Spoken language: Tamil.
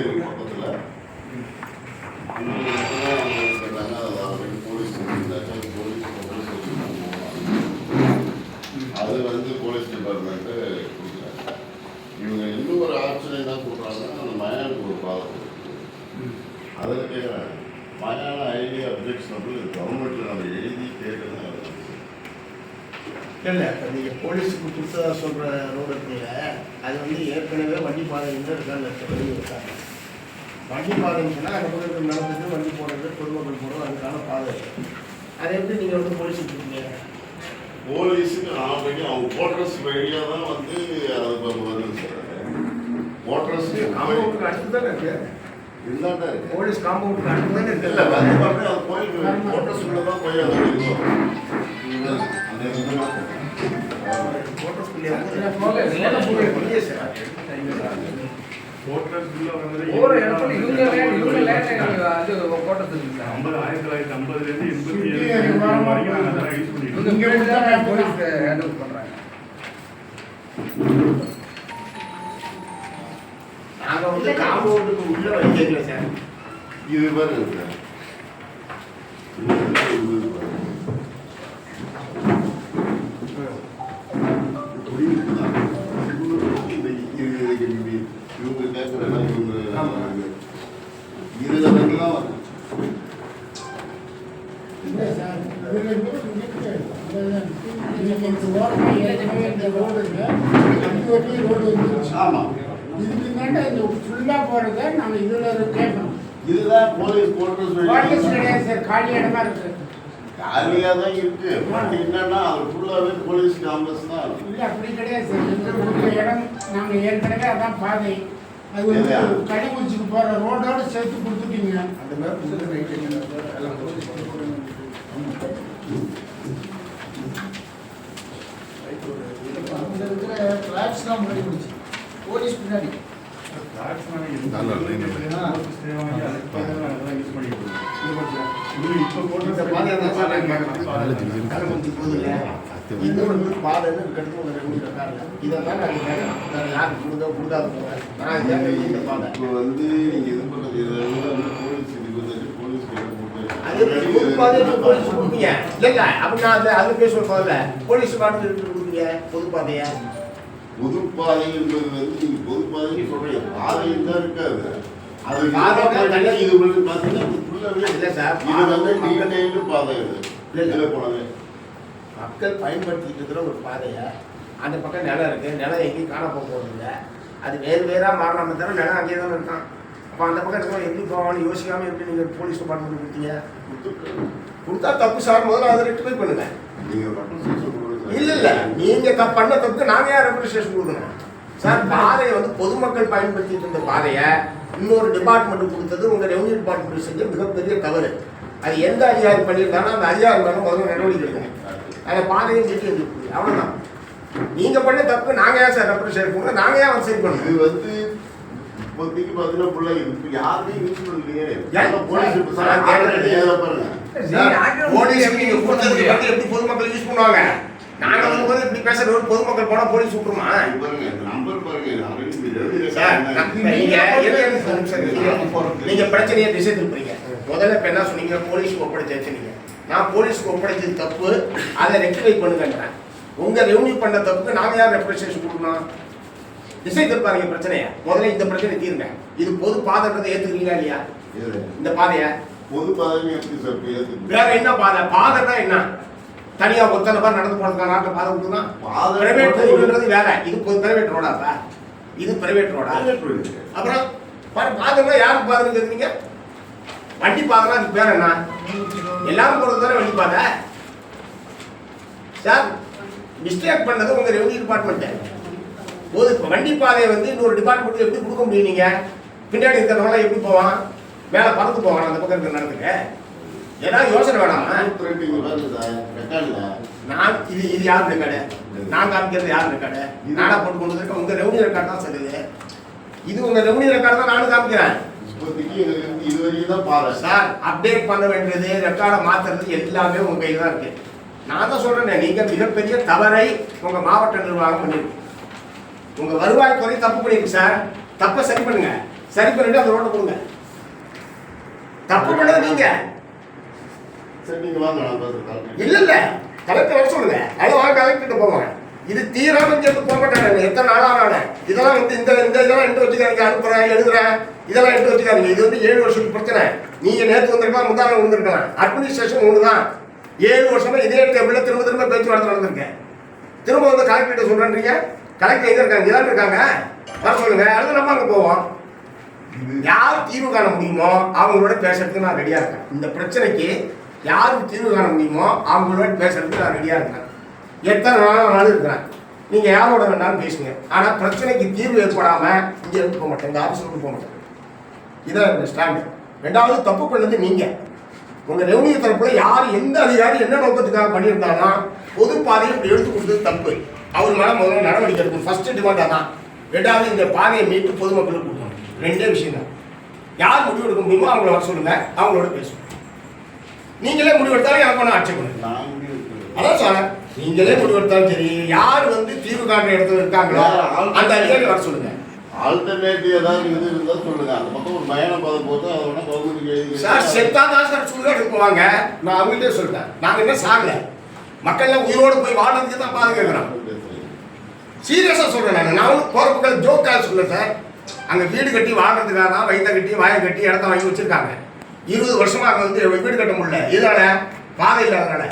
இருக்கு பக்கத்துல அங்க மட்டும்தான் அவங்க கேட்டாங்க அது ஆல்ரெடி போலீஸ் இருந்தாங்க போலீஸ் பக்கத்துல சொல்லி அது வந்து போலீஸ் டிபார்ட்மெண்ட்டு கொடுக்குறாங்க இவங்க இன்னும் ஒரு ஆப்ஷன் என்ன சொல்றாங்கன்னா அந்த மயானுக்கு ஒரு பாதம் இருக்கு. அதில் கேட்குறாங்க மயான ஐடியா அப்ஜெக்ஷனபிள் கவர்மெண்ட்டில் நம்ம எழுதி கேட்கணும் இல்லை இப்போ நீங்கள் போலீஸுக்கு கொடுத்ததா சொல்கிற ரோடு இருக்குல்ல அது வந்து ஏற்கனவே வண்டி பாதைன்னு இருக்காங்க வெளியே இருக்காங்க. வண்டி பாதைன்னு சொன்னால் அந்த பக்கம் நடந்துட்டு வண்டி போடுறது பொதுமக்கள் போடுறது அதுக்கான பாதை. அதை எப்படி நீங்கள் வந்து போலீஸுக்கு கொடுத்தீங்க போலீஸுக்கு ஆல்ரெடி அவங்க போட்டர்ஸ் வழியாக தான் வந்து அது வருது சார் போட்டர்ஸ்க்கு காம்பவுண்டுக்கு அடுத்து தானே இருக்கு? இருக்கு. போலீஸ் காம்பவுண்டுக்கு அடுத்து தானே இருக்கு? இல்லை அது போய் போட்டர்ஸ் உள்ள தான் போய் அது handle பண்றாங்க. நாங்கள் வந்து காம்பவுண்டுக்கு உள்ள வைக்கல சார். இது பாருங்க சார் இது இது பாருங்க. புரியுதுங்களா? இந்த இது இதுக்கு இப்படி இவங்க கேட்குறதெல்லாம் இவங்க இதுல வந்துலாம் வருது. இல்லை சார் இதில் இருந்து இருக்கு. அதான் இன்னைக்கு இந்த ஓரமா ஏற்கனவே இந்த ரோடு இருக்கு. அஞ்சு வட்டி ரோடு வந்துருச்சு. ஆமா. இதுக்கு மேலே இந்த ஃபுல்லாக போகிறத நம்ம இதில் கேட்கணும். இதுதான் போலீஸ் வாட்டர்ஸ் கிடையாது சார் காலி இடமா இருக்கு. காலியாக தான் இருக்கு. பட் என்னன்னா அது ஃபுல்லாகவே போலீஸ் காம்பஸ் தான் இருக்கு இல்லை அப்படி கிடையாது சார். இந்த இடம் நாங்கள் ஏற்கனவே அதான் பாதை. அது? கனிமூச்சிக்கு போகிற ரோடோட சேர்த்து கொடுத்துட்டீங்க. அந்த மாதிரி வந்து பாதைன்னு இருக்கிறது ஒரு ரெண்டு இருக்காங்க. இதைத்தான் நாங்க கேட்கறோம். வேற யாருக்கு கொடுங்க, கொடுக்காத கேட்கறது இந்த. இப்போ வந்து நீங்க இது பண்றது இதெல்லாம் வந்து போலீஸ் இது வந்து போலீஸ் போலீஸ் கொடுப்பீங்க. இல்லைங்க, அப்படி நான் அது பேச போகல. போலீஸ் எடுத்து கொடுப்பீங்க, பொது பாதையை. பொது பாதை என்பது வந்து நீங்க பொது பாதைன்னு சொல்றீங்க பாதையில் தான் இருக்காது அது இது வந்து பாத்தீங்கன்னா இது வந்து கையில பாதை இது. போனது. மக்கள் பயன்படுத்திட்டு இருக்கிற ஒரு பாதையை? அந்த பக்கம் நிலம் இருக்கு. நிலம் எங்கேயும் காண போக போறது இல்லை. அது வேறு வேறா மாறினாம தவிர நிலம் அங்கேயே தான் இருக்கான். அப்போ அந்த பக்கம் இருக்கிறவங்க எப்படி போவான்னு யோசிக்காம எப்படி நீங்கள் போலீஸ் டிபார்ட்மெண்ட் கொடுத்தீங்க? கொடுத்தா தப்பு சார். முதல்ல அதை ரெக்டிஃபை பண்ணுங்க. இல்ல இல்ல. நீங்க தப்பு பண்ண தப்புக்கு நாங்க ஏன் ரெப்ரசேஷன் கொடுக்கணும்? சார் பாதையை வந்து பொதுமக்கள் பயன்படுத்திட்டு இருந்த பாதையை இன்னொரு டிபார்ட்மெண்ட் கொடுத்தது உங்க ரெவன்யூ டிபார்ட்மெண்ட் செஞ்ச மிகப்பெரிய தவறு. அது எந்த அதிகாரி பண்ணியிருந்தாலும் அந்த அதிகாரி மேல முதல்ல நடவடிக்கை எடுக்கணும். அந்த பாதையை வெட்டி எடுத்து அவ்வளவுதான். நீங்க பண்ண தப்பு நாங்க ஏன் சார் ரெப்ரசேஷன் கொடுக்கணும்? நாங்க ஏன் சரி இது பண்ணணும் வந்து இப்போதைக்கு இது இப்ப யாருமே யூஸ் பண்ணலையே? போலீஸ் இப்ப சார் போலீஸ் எப்படி பொதுமக்கள் யூஸ் பண்ணுவாங்க. நாங்க வந்து இப்படி பேசுற ஒரு பொதுமக்கள் போனா போலீஸ் விட்டுருமா? இது பாருங்க இந்த நம்பர் பாருங்க ஆல்ரெடி இந்த எழுதி சார், இருக்காங்க. நீங்க பிரச்சனையை திசை திருப்புறீங்க. முதல்ல இப்ப என்ன சொன்னீங்க? போலீஸ்க்கு ஒப்படைச்சாச்சு நீங்க. நான் போலீஸ்க்கு ஒப்படைச்சது தப்பு. அதை ரெக்டிஃபை பண்ணுங்கன்றேன் உங்க ரெவன்யூ பண்ண தப்புக்கு நாங்க யார் ரெப்ரசேஷன் கொடுக்கணும்? திசை திருப்பாருங்க பிரச்சனைய. முதல்ல இந்த பிரச்சனை தீருங்க. இது பொது பாதைன்றதை ஏத்துக்கிறீங்களா இல்லையா? இது இந்த பாதைய. பொது ஏத்துக்கு வேற என்ன பாதை? பாதைன்னா என்ன? தனியா ஒத்தனை பேர் நடந்து போறதுக்கான நாட்டில் பாதை கொடுத்தா பாதை பிரைவேட் ரோடுன்றது வேற. இது பிரைவேட் ரோடாப்பா இது பிரைவேட் ரோடா அப்புறம் பாதைன்னா யாருக்கு பாதைன்னு கேட்குறீங்க வண்டி பாதைனா அதுக்கு பேர் என்ன? எல்லாரும் போகிறது தானே வண்டி பாதை? சார் மிஸ்டேக் பண்ணது உங்க ரெவன்யூ டிபார்ட்மெண்ட் போது வண்டி பாதையை வந்து இன்னொரு டிபார்ட்மெண்ட் எப்படி கொடுக்க முடியும் நீங்க? பின்னாடி இருக்கிறவங்களாம் எப்படி போவான்? மேலே பறந்து போவான் அந்த பக்கம் இருக்கிற நடத்துக்கு ஏதாவது யோசனை வேணாமா? நான் இது இது யார் ரெக்கார்டு? நான் காமிக்கிறது யார் ரெக்கார்டு? நானா போட்டு கொண்டு வந்திருக்கேன் உங்க ரெவன்யூ ரெக்கார்டு தான் சொல்லுது இது. உங்க ரெவன்யூ ரெக்கார்டு தான் நானும் காமிக்கிறேன். இது வரைக்கும் தான் பாதை சார் அப்டேட் பண்ண வேண்டியது ரெக்கார்டை மாத்துறது எல்லாமே உங்க கையில் தான் இருக்கு. நான் தான் சொல்றேன் நீங்க மிகப்பெரிய தவறை உங்க மாவட்ட நிர்வாகம் பண்ணிருக்கு. உங்க வருவாய் துறை தப்பு பண்ணிருக்கு சார். தப்பை சரி பண்ணுங்க. சரி பண்ணிட்டு அந்த ரோட்டை கொடுங்க. தப்பு பண்ணது நீங்க. சரி நீங்கள் வாங்க நான் பேசுகிறேன் இல்ல இல்ல. கலெக்டர் வர சொல்லுங்க. அது வாங்க கலெக்டர் போவாங்க இது தீராம சேர்த்து போக மாட்டாங்க எத்தனை நாளா நானே? இதெல்லாம் வந்து இந்த இந்த இதெல்லாம் எடுத்து வச்சுக்காதீங்க. அனுப்புறேன் எழுதுறேன் இதெல்லாம் எடுத்து வச்சுக்காதீங்க. இது வந்து ஏழு வருஷத்துக்கு பிரச்சனை. நீங்க நேற்று வந்திருக்கலாம் முந்தான வந்திருக்கலாம் அட்மினிஸ்ட்ரேஷன் ஒன்று தான் ஏழு வருஷமா இதே டேபிள்ல திரும்ப திரும்ப பேச்சுவார்த்தை நடந்திருக்கேன் திரும்ப வந்து கலெக்டர் சொல்றேன்றீங்க. கலெக்டர் எங்க இருக்காங்க? இதான் இருக்காங்க. வர சொல்லுங்க. அடுத்து நம்ம அங்க போவோம். யார் தீர்வு காண முடியுமோ அவங்களோட பேசுறதுக்கு நான் ரெடியா இருக்கேன். இந்த பிரச்சனைக்கு யாருக்கு தீர்வு காண முடியுமோ அவங்களோட பேசுறதுக்கு நான் ரெடியாக இருக்கிறேன். எத்தனை நாள் வேணாலும் இருக்கிறேன். நீங்கள் யாரோட வேணாலும் பேசுங்க. ஆனால் பிரச்சனைக்கு தீர்வு ஏற்படாமல் இங்கே இருந்து போக மாட்டேன். இந்த ஆஃபீஸ் விட்டு போக மாட்டேன். இதான் என்னோட ஸ்டாண்டு ரெண்டாவது தப்பு பண்ணது நீங்கள் உங்கள் ரெவன்யூ தரப்புல யார் எந்த அதிகாரி என்ன நோக்கத்துக்காக பண்ணியிருந்தாங்கன்னா பொது பாதையை இப்படி எடுத்து கொடுத்தது தப்பு. அவர் மேலே முதல்ல நடவடிக்கை எடுக்கணும். ஃபர்ஸ்ட் டிமாண்ட் அதான். ரெண்டாவது இந்த பாதையை மீட்டு பொதுமக்களுக்கு கொடுக்கணும். ரெண்டே விஷயம் தான் யார் முடிவு எடுக்க முடியுமோ அவங்கள வர சொல்லுங்கள் அவங்களோட பேசுவோம். நீங்களே முடிவெடுத்தாலும் எனக்கு ஒன்றும் ஆட்சேபம். அதான் சார் நீங்களே முடிவெடுத்தாலும் சரி யார் வந்து தீர்வு காண்ற இடத்துல இருக்காங்களோ அந்த அதிகாரி வர சொல்லுங்க. ஆல்டர்னேட்டிவ் ஏதாவது இது இருந்தால் சொல்லுங்க. அந்த பக்கம் ஒரு பயண பாதை போட்டு அதை வேணா கவர்மெண்ட்டுக்கு எழுதி சார் செத்தா தான் சார் சுடுகாடு போவாங்க. நான் அவங்கள்ட்டே சொல்லிட்டேன் நாங்கள் என்ன சாகல. மக்கள்லாம் உயிரோடு போய் வாழ்றதுக்கு தான் பாதுகாக்கிறோம் சீரியஸாக சொல்கிறேன் நான். நான் வந்து போகிறப்புகள் ஜோக்காக சொல்ல சார். அங்கே வீடு கட்டி வாழ்றதுக்காக தான் வயிற்ற கட்டி வாயை கட்டி இடத்த வாங்கி வச்சிருக்காங்க. இருபது வருஷமாக வந்து வீடு கட்ட முடியல. இதனால பாதை இல்லாதனால.